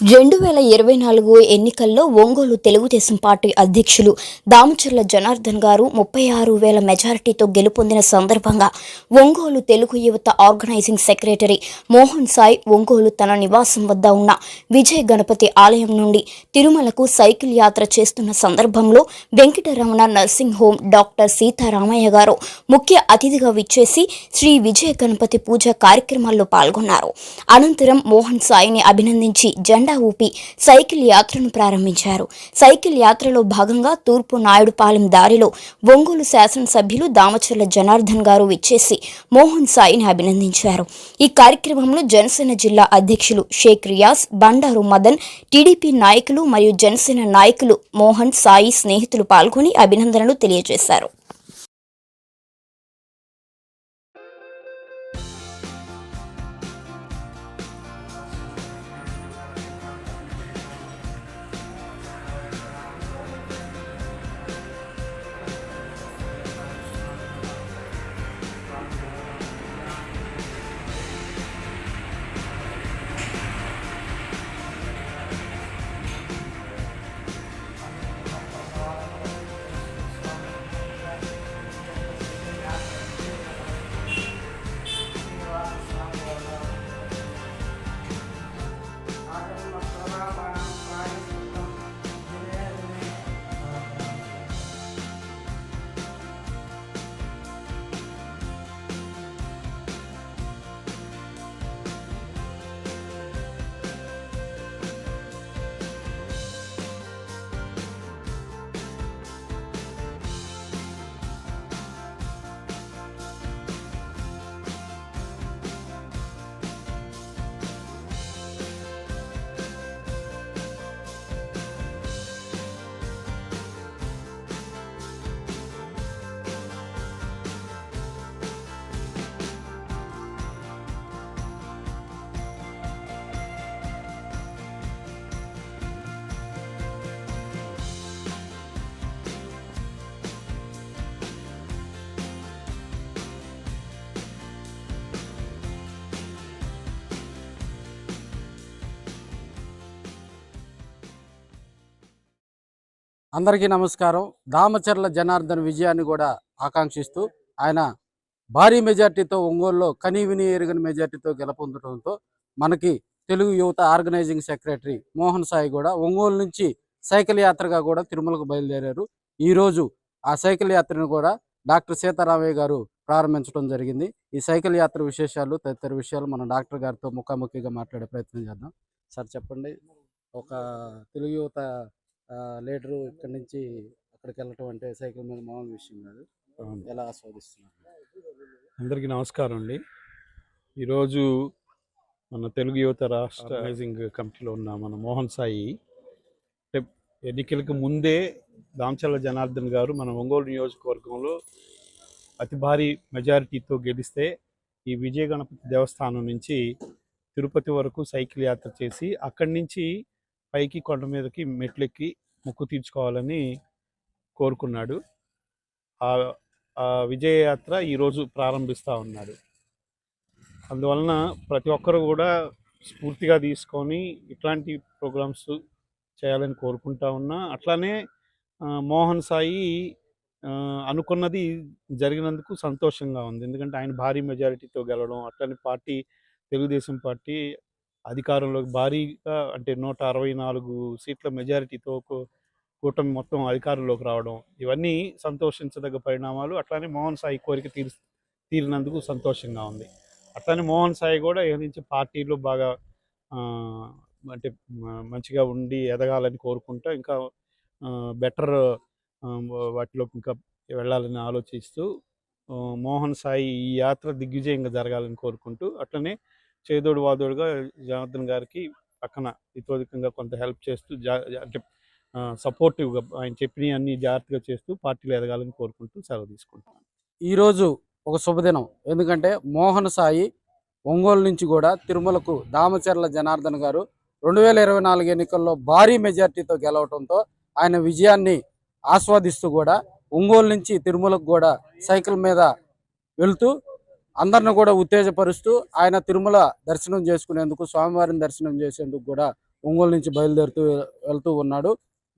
రెండు వేల ఇరవై నాలుగు ఎన్నికల్లో ఒంగోలు తెలుగుదేశం పార్టీ అధ్యక్షులు దామచర్ల జనార్దన్ గారు ముప్పై ఆరు వేల మెజారిటీతో గెలుపొందిన సందర్భంగా ఒంగోలు తెలుగు యువత ఆర్గనైజింగ్ సెక్రటరీ మోహన్ సాయ్ ఒంగోలు తన నివాసం వద్ద ఉన్న విజయ గణపతి ఆలయం నుండి తిరుమలకు సైకిల్ యాత్ర చేస్తున్న సందర్భంలో Venkataramana nursing home doctor Sitaramaiah garu ముఖ్య అతిథిగా విచ్చేసి శ్రీ విజయ గణపతి పూజ కార్యక్రమాల్లో పాల్గొన్నారు. అనంతరం మోహన్ సాయిని అభినందించి జెండా ఊపి సైకిల్ యాత్రను ప్రారంభించారు. సైకిల్ యాత్రలో భాగంగా తూర్పు నాయుడుపాలెం దారిలో ఒంగోలు శాసనసభ్యులు దామచర్ల జనార్దన్ గారు విచ్చేసి మోహన్ సాయిని అభినందించారు. ఈ కార్యక్రమంలో జనసేన జిల్లా అధ్యక్షులు షేక్ రియాజ్ బండారు మదన్ టీడీపీ నాయకులు మరియు జనసేన నాయకులు మోహన్ సాయి స్నేహితులు పాల్గొని అభినందనలు తెలియజేశారు. అందరికీ నమస్కారం. దామచర్ల జనార్దన్ విజయాన్ని కూడా ఆకాంక్షిస్తూ ఆయన భారీ మెజార్టీతో ఒంగోలులో కనీవిని ఎరుగని మెజార్టీతో గెలుపొందడంతో మనకి తెలుగు యువత ఆర్గనైజింగ్ సెక్రటరీ మోహన్ సాయి కూడా ఒంగోలు నుంచి సైకిల్ యాత్రగా కూడా తిరుమలకు బయలుదేరారు. ఈరోజు ఆ సైకిల్ యాత్రను కూడా డాక్టర్ సీతారామయ్య గారు ప్రారంభించడం జరిగింది. ఈ సైకిల్ యాత్ర విశేషాలు తదితర విషయాలు మనం డాక్టర్ గారితో ముఖాముఖిగా మాట్లాడే ప్రయత్నం చేద్దాం. సార్ చెప్పండి. ఒక తెలుగు యువత ఆ, లీడరు ఇక్కడి నుంచి అక్కడికి వెళ్ళటం అంటే సైకిల్ మీద మామూలు విషయం కాదు. ఎలా ఆస్వాదిస్తున్నారు? అందరికీ నమస్కారం అండి. ఈరోజు మన తెలుగు యువత రాష్ట్ర ఆర్గనైజింగ్ కమిటీలో ఉన్న మన మోహన్ సాయి అంటే ఎన్నికలకు ముందే దామచల్ల జనార్దన్ గారు మన ఒంగోలు నియోజకవర్గంలో అతి భారీ మెజారిటీతో గెలిస్తే ఈ విజయ గణపతి దేవస్థానం నుంచి తిరుపతి వరకు సైకిల్ యాత్ర చేసి అక్కడి నుంచి పైకి కొండ మీదకి మెట్లెక్కి మొక్కు తీర్చుకోవాలని కోరుకున్నాడు. ఆ విజయయాత్ర ఈరోజు ప్రారంభిస్తూ ఉన్నాడు. అందువలన ప్రతి ఒక్కరు కూడా స్ఫూర్తిగా తీసుకొని ఇట్లాంటి ప్రోగ్రామ్స్ చేయాలని కోరుకుంటా ఉన్నా. అట్లానే మోహన్ సాయి అనుకున్నది జరిగినందుకు సంతోషంగా ఉంది. ఎందుకంటే ఆయన భారీ మెజారిటీతో గెలవడం అట్లనే పార్టీ తెలుగుదేశం పార్టీ అధికారంలోకి భారీగా అంటే నూట అరవై నాలుగు సీట్ల మెజారిటీతో కూటమి మొత్తం అధికారంలోకి రావడం ఇవన్నీ సంతోషించదగ్గ పరిణామాలు. అట్లానే మోహన్ సాయి కోరిక తీరు తీరినందుకు సంతోషంగా ఉంది. అట్లానే మోహన్ సాయి కూడా ఇక నుంచి పార్టీలో బాగా అంటే మంచిగా ఉండి ఎదగాలని కోరుకుంటూ ఇంకా బెటర్ వాటిలోకి ఇంకా వెళ్ళాలని ఆలోచిస్తూ మోహన్ సాయి ఈ యాత్ర దిగ్విజయంగా జరగాలని కోరుకుంటూ అట్లనే చేదోడు వాదోడుగా జనార్దన్ గారికి పక్కన ఇతోధికంగా కొంత హెల్ప్ చేస్తూ అంటే సపోర్టివ్గా ఆయన చెప్పినవి అన్ని జాగ్రత్తగా చేస్తూ పార్టీలో ఎదగాలని కోరుకుంటూ సెలవు తీసుకుంటాను ఈరోజు ఒక శుభదినం. ఎందుకంటే మోహన్ సాయి ఒంగోలు నుంచి కూడా తిరుమలకు దామచర్ల జనార్దన్ గారు రెండు వేల ఇరవై నాలుగు ఎన్నికల్లో భారీ మెజార్టీతో గెలవడంతో ఆయన విజయాన్ని ఆస్వాదిస్తూ కూడా ఒంగోలు నుంచి తిరుమలకు కూడా సైకిల్ మీద వెళ్తూ అందరిని కూడా ఉత్తేజపరుస్తూ ఆయన తిరుమల దర్శనం చేసుకునేందుకు స్వామివారిని దర్శనం చేసేందుకు కూడా ఒంగోలు నుంచి బయలుదేరుతూ వెళ్తూ ఉన్నాడు.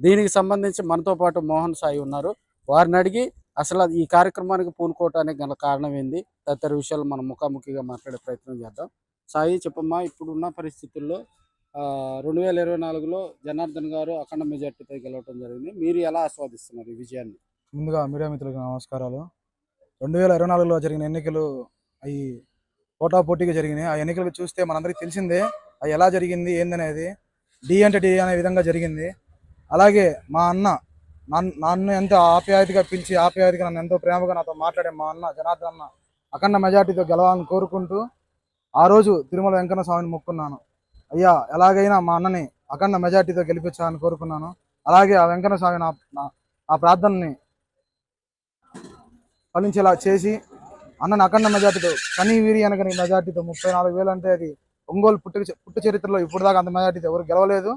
దీనికి సంబంధించి మనతో పాటు మోహన్ సాయి ఉన్నారు. వారిని అడిగి అసలు ఈ కార్యక్రమానికి పూనుకోవటానికి గల కారణం ఏంది? తదితర విషయాలు మనం ముఖాముఖిగా మాట్లాడే ప్రయత్నం చేద్దాం. సాయి చెప్పమ్మా ఇప్పుడున్న పరిస్థితుల్లో రెండు వేల ఇరవై నాలుగులో జనార్దన్ గారు అఖండ మెజార్టీతో గెలవడం జరిగింది. మీరు ఎలా ఆస్వాదిస్తున్నారు ఈ విజయాన్ని? ముందుగా మీడియా మిత్రులకు నమస్కారాలు. రెండు వేల ఇరవై నాలుగులో జరిగిన ఎన్నికలు అవి పోటాపోటీగా జరిగినాయి. ఆ ఎన్నికలు చూస్తే మనందరికీ తెలిసిందే అవి ఎలా జరిగింది ఏందనేది. డి అంటే డి అనే విధంగా జరిగింది. అలాగే మా అన్న నన్ను నన్ను ఎంతో ఆప్యాయతగా పిలిచి ఆప్యాయతగా నన్ను ఎంతో ప్రేమగా నాతో మాట్లాడే మా అన్న జనార్దన్ అన్న అఖండ మెజార్టీతో గెలవాలని కోరుకుంటూ ఆ రోజు తిరుమల వెంకన్న స్వామిని మొక్కున్నాను. అయ్యా ఎలాగైనా మా అన్నని అఖండ మెజార్టీతో గెలిపించాలని కోరుకున్నాను. అలాగే ఆ వెంకన్న స్వామి నా- ఆ ప్రార్థనని ఫలించేలా చేసి అన్న అఖండ మెజార్టీతో కనీ వీరి అనగని మెజార్టీతో ముప్పై నాలుగు వేలు అంటే అది ఒంగోలు పుట్టు పుట్టు చరిత్రలో ఇప్పుడు దాకా అంత మెజార్టీతో ఎవరు గెలవలేదు.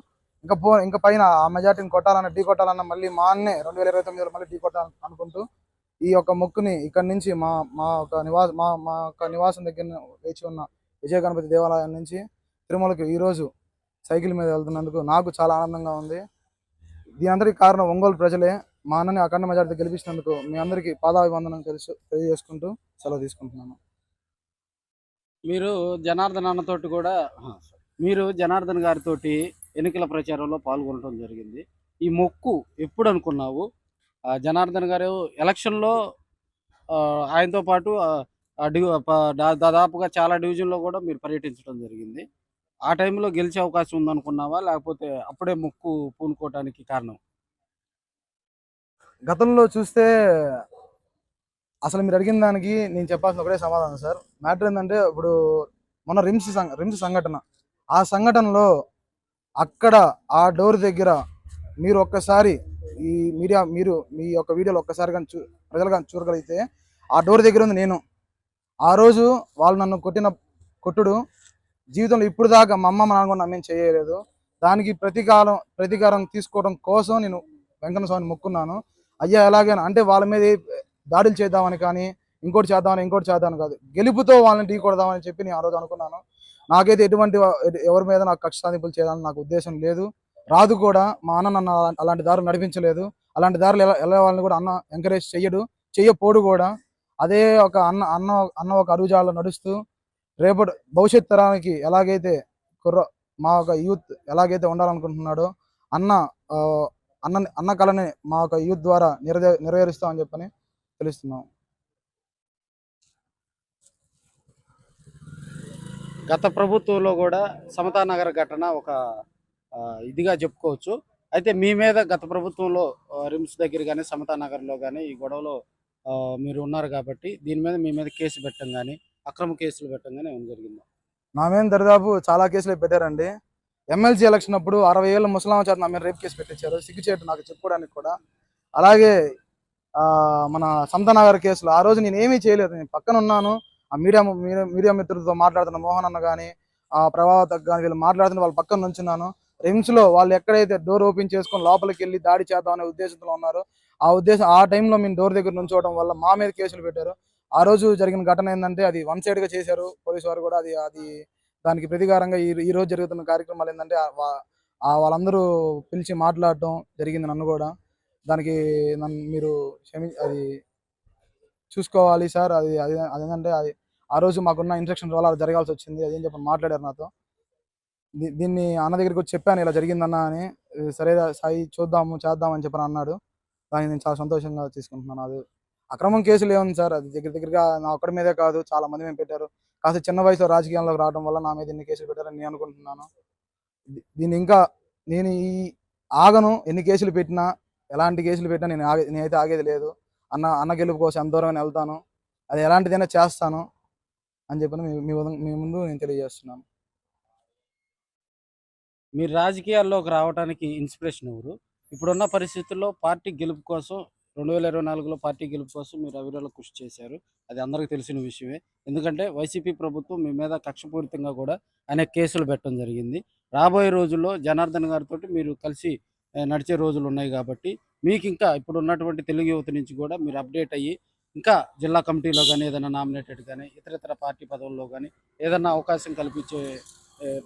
ఇంకా పో ఇంకా పైన ఆ మెజార్టీని కొట్టాలన్న ఢీ కొట్టాలన్న మళ్ళీ మా అన్నే రెండు వేల ఇరవై తొమ్మిదిలో మళ్ళీ ఢీ కొట్టాలని అనుకుంటూ ఈ యొక్క మొక్కుని ఇక్కడి నుంచి మా మా యొక్క నివాస మా మా యొక్క నివాసం దగ్గర వేచి ఉన్న విజయ గణపతి దేవాలయం నుంచి తిరుమలకి ఈరోజు సైకిల్ మీద వెళ్తున్నందుకు నాకు చాలా ఆనందంగా ఉంది. దీని అందరికీ కారణం ఒంగోలు ప్రజలే. మా అన్నని అఖండ మెజార్టీ గెలిపించినందుకు మీ అందరికీ పాదాభివందనం తెలుసు తెలియజేసుకుంటూ సెలవు తీసుకుంటున్నాను. మీరు జనార్దన్ అన్నతోటి కూడా మీరు జనార్దన్ గారితోటి ఎన్నికల ప్రచారంలో పాల్గొనడం జరిగింది. ఈ మొక్కు ఎప్పుడు అనుకున్నావు? ఆ, జనార్దన్ గారు ఎలక్షన్లో ఆయనతో పాటు దాదాపుగా చాలా డివిజన్లో కూడా మీరు పర్యటించడం జరిగింది. ఆ టైంలో గెలిచే అవకాశం ఉందనుకున్నావా? లేకపోతే అప్పుడే మొక్కు పూనుకోవటానికి కారణం? గతంలో చూస్తే అసలు మీరు అడిగిన దానికి నేను చెప్పాల్సిన ఒకటే సమాధానం సార్. మ్యాటర్ ఏంటంటే ఇప్పుడు మొన్న రిమ్స్ సంఘ రిమ్స్ సంఘటన. ఆ సంఘటనలో అక్కడ ఆ డోర్ దగ్గర మీరు ఒక్కసారి ఈ మీడియా మీరు మీ యొక్క వీడియోలో ఒక్కసారి కానీ చూ ప్రజలు కానీ చూడగలిగితే ఆ డోర్ దగ్గర ఉంది నేను. ఆ రోజు వాళ్ళు నన్ను కొట్టిన కొట్టుడు. జీవితంలో ఇప్పుడు దాకా మా అమ్మ మా నాన్న కూడా నమ్మేం చేయలేదు. దానికి ప్రతీకారం ప్రతీకారం తీసుకోవడం కోసం నేను వెంకట స్వామిని మొక్కున్నాను. అయ్యా ఎలాగైనా అంటే వాళ్ళ మీద దాడులు చేద్దామని కానీ ఇంకోటి చేద్దామని ఇంకోటి చేద్దామని కాదు. గెలుపుతో వాళ్ళని ఢీ కొడదామని చెప్పి నేను ఆ రోజు అనుకున్నాను. నాకైతే ఎటువంటి ఎవరి మీద నాకు కక్ష సాధింపులు చేయాలని నాకు ఉద్దేశం లేదు. రాదు కూడా మా అన్న నన్ను అలాంటి దారులు నడిపించలేదు. అలాంటి దారులు ఎలా వాళ్ళని కూడా అన్న ఎంకరేజ్ చెయ్యడు చెయ్యపోడు కూడా. అదే ఒక అన్న అన్న అన్న ఒక అరుజాలో నడుస్తూ రేపటి భవిష్యత్ తరానికి ఎలాగైతే కుర్ర మా ఒక యూత్ ఎలాగైతే ఉండాలనుకుంటున్నాడో అన్న ఆ, అన్న అన్న కళని మా యొక్క యూత్ ద్వారా నెరవే నెరవేరుస్తామని చెప్పని తెలుస్తున్నాం. గత ప్రభుత్వంలో కూడా సమతా నగర ఘటన ఒక ఇదిగా చెప్పుకోవచ్చు. అయితే మీ మీద గత ప్రభుత్వంలో రిమ్స్ దగ్గర కానీ సమతా నగర్లో కానీ ఈ గొడవలో మీరు ఉన్నారు కాబట్టి దీని మీద మీ మీద కేసు పెట్టడం కానీ అక్రమ కేసులు పెట్టడం కానీ ఏమైనా జరిగిందా? నా మీద దరిదాపు చాలా కేసులు పెట్టారండి. ఎమ్మెల్సీ ఎలక్షన్ అప్పుడు అరవై ఏళ్ళ ముసలాం చేత నా మీద రేప్ కేసు పెట్టించారు. సిగ్గుచేటు నాకు చెప్పుకోవడానికి కూడా. అలాగే ఆ, మన సంతనగర్ కేసులో ఆ రోజు నేను ఏమీ చేయలేదు. నేను పక్కన ఉన్నాను. ఆ మీడియా మీడియా- మిత్రులతో మాట్లాడుతున్న మోహన్ అన్న కానీ ఆ ప్రభావత్ కానీ వీళ్ళు మాట్లాడుతున్న వాళ్ళ పక్కన నుంచున్నాను రిమ్స్లో వాళ్ళు ఎక్కడైతే డోర్ ఓపెన్ చేసుకొని లోపలికి వెళ్ళి దాడి చేద్దాం అనే ఉద్దేశంతో ఉన్నారో. ఆ ఉద్దేశం ఆ టైంలో మేము డోర్ దగ్గర నుంచోవడం వల్ల మా మీద కేసులు పెట్టారు. ఆ రోజు జరిగిన ఘటన ఏంటంటే అది వన్ సైడ్గా చేశారు. పోలీసు వారు కూడా అది అది దానికి ప్రతీకారంగా ఈ ఈరోజు జరుగుతున్న కార్యక్రమాలు ఏంటంటే వాళ్ళందరూ పిలిచి మాట్లాడటం జరిగింది నన్ను కూడా. దానికి నన్ను మీరు క్షమి అది చూసుకోవాలి సార్. అది అది అదేంటంటే అది ఆ రోజు మాకున్న ఇన్స్ట్రక్షన్ వల్ల అలా జరగాల్సి వచ్చింది. అదేం చెప్పని మాట్లాడారు నాతో. దీన్ని అన్న దగ్గరికి వచ్చి చెప్పాను ఇలా జరిగిందన్న అని. సరే సాయి చూద్దాము చేద్దామని చెప్పని అన్నాడు. దాన్ని నేను చాలా సంతోషంగా తీసుకుంటున్నాను. అది అక్రమం కేసులు ఏముంది సార్? అది దగ్గర దగ్గరగా నా ఒక్కడి మీదే కాదు చాలా మంది మేము పెట్టారు. కాస్త చిన్న వయసులో రాజకీయాల్లోకి రావడం వల్ల నా మీద ఎన్ని కేసులు పెట్టారని నేను అనుకుంటున్నాను. దీన్ని ఇంకా నేను ఈ ఆగను ఎన్ని కేసులు పెట్టినా ఎలాంటి కేసులు పెట్టినా నేను ఆగే నేనైతే ఆగేది లేదు. అన్న అన్న గెలుపు కోసం ఎంత దూరం వెళ్తాను. అది ఎలాంటిదైనా చేస్తాను అని చెప్పిన మీ మీ ముందు నేను తెలియజేస్తున్నాను. మీరు రాజకీయాల్లోకి రావడానికి ఇన్స్పిరేషన్ ఎవరు? ఇప్పుడున్న పరిస్థితుల్లో పార్టీ గెలుపు కోసం రెండు వేల ఇరవై నాలుగులో పార్టీ గెలుపు కోసం మీరు అవిరల కృషి చేశారు. అది అందరికీ తెలిసిన విషయమే. ఎందుకంటే వైసీపీ ప్రభుత్వం మీ మీద కక్షపూరితంగా కూడా అనేక కేసులు పెట్టడం జరిగింది. రాబోయే రోజుల్లో జనార్దన్ గారితో మీరు కలిసి నడిచే రోజులు ఉన్నాయి కాబట్టి మీకు ఇంకా ఇప్పుడు ఉన్నటువంటి తెలుగు యువత నుంచి కూడా మీరు అప్డేట్ అయ్యి ఇంకా జిల్లా కమిటీలో కానీ ఏదైనా నామినేటెడ్ కానీ ఇతర ఇతర పార్టీ పదవుల్లో కానీ ఏదైనా అవకాశం కల్పించే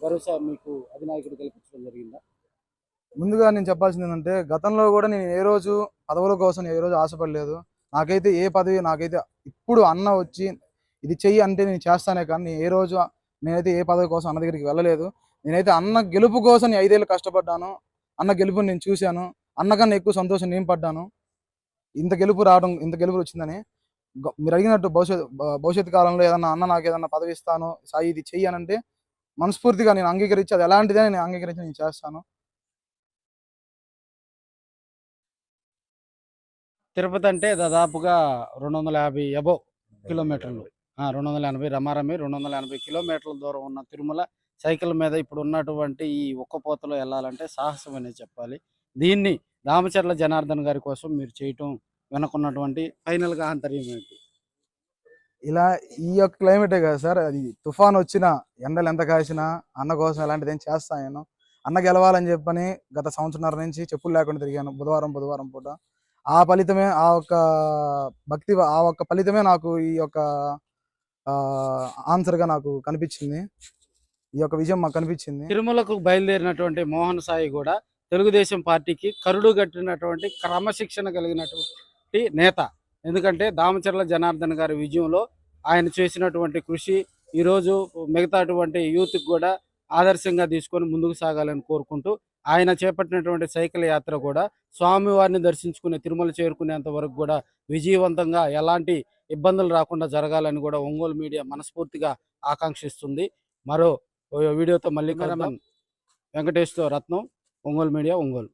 భరోసా మీకు అధినాయకుడు కల్పించడం జరిగిందా? ముందుగా నేను చెప్పాల్సింది ఏంటంటే గతంలో కూడా నేను ఏ రోజు పదవుల కోసం ఏ రోజు ఆశపడలేదు. నాకైతే ఏ పదవి నాకైతే ఇప్పుడు అన్న వచ్చి ఇది చెయ్యి అంటే నేను చేస్తానే కానీ ఏ రోజు నేనైతే ఏ పదవి కోసం అన్న దగ్గరికి వెళ్ళలేదు. నేనైతే అన్న గెలుపు కోసం నేను ఐదేళ్ళు కష్టపడ్డాను. అన్న గెలుపుని నేను చూశాను. అన్నకన్నా ఎక్కువ సంతోషం నేను పడ్డాను. ఇంత గెలుపు రావడం ఇంత గెలుపు వచ్చిందని గ- మీరు అడిగినట్టు భవిష్యత్ భవిష్యత్ కాలంలో ఏదన్నా అన్న నాకు ఏదన్నా పదవి ఇస్తాను సాయి ఇది చెయ్యి అని అంటే మనస్ఫూర్తిగా నేను అంగీకరించి అది ఎలాంటిదే నేను అంగీకరించి నేను చేస్తాను. తిరుపతి అంటే దాదాపుగా రెండు వందల యాభై అబో కిలోమీటర్లు. రెండు వందల ఎనభై రమారమి రెండు వందల ఎనభై కిలోమీటర్ల దూరం ఉన్న తిరుమల సైకిల్ మీద ఇప్పుడు ఉన్నటువంటి ఈ ఒక్కపోతలో వెళ్ళాలంటే సాహసం అనేది చెప్పాలి. దీన్ని దామచర్ల జనార్దన్ గారి కోసం మీరు చేయటం వెనుకున్నటువంటి ఫైనల్గా ఆంతర్యం ఏంటి? ఇలా ఈ యొక్క క్లైమేటే కదా సార్. అది తుఫాన్ వచ్చినా ఎండలు ఎంత కాసినా అన్న కోసం ఎలాంటిది ఏం చేస్తాను నేను. అన్న గెలవాలని చెప్పని గత సంవత్సరంన్నర నుంచి చెప్పులు లేకుండా తిరిగాను. బుధవారం బుధవారం పూట. ఆ ఫలితమే ఆ ఒక్క భక్తి ఆ ఒక్క ఫలితమే నాకు ఈ యొక్క ఆన్సర్గా నాకు కనిపించింది. ఈ యొక్క విజయం మాకు కనిపించింది. తిరుమలకు బయలుదేరినటువంటి మోహన్ సాయి కూడా తెలుగుదేశం పార్టీకి కరుడు కట్టినటువంటి క్రమశిక్షణ కలిగినటువంటి నేత. ఎందుకంటే దామచర్ల జనార్దన్ గారి విజయంలో ఆయన చేసినటువంటి కృషి ఈరోజు మిగతా అటువంటి యూత్కి కూడా ఆదర్శంగా తీసుకొని ముందుకు సాగాలని కోరుకుంటూ ఆయన చేపట్టినటువంటి సైకిల్ యాత్ర కూడా స్వామివారిని దర్శించుకునే తిరుమల చేరుకునేంత వరకు కూడా విజయవంతంగా ఎలాంటి ఇబ్బందులు రాకుండా జరగాలని కూడా ఒంగోలు మీడియా మనస్ఫూర్తిగా ఆకాంక్షిస్తుంది. మరో వీడియోతో మళ్ళీ వెంకటేష్తో రత్నం ఒంగోలు మీడియా ఒంగోలు.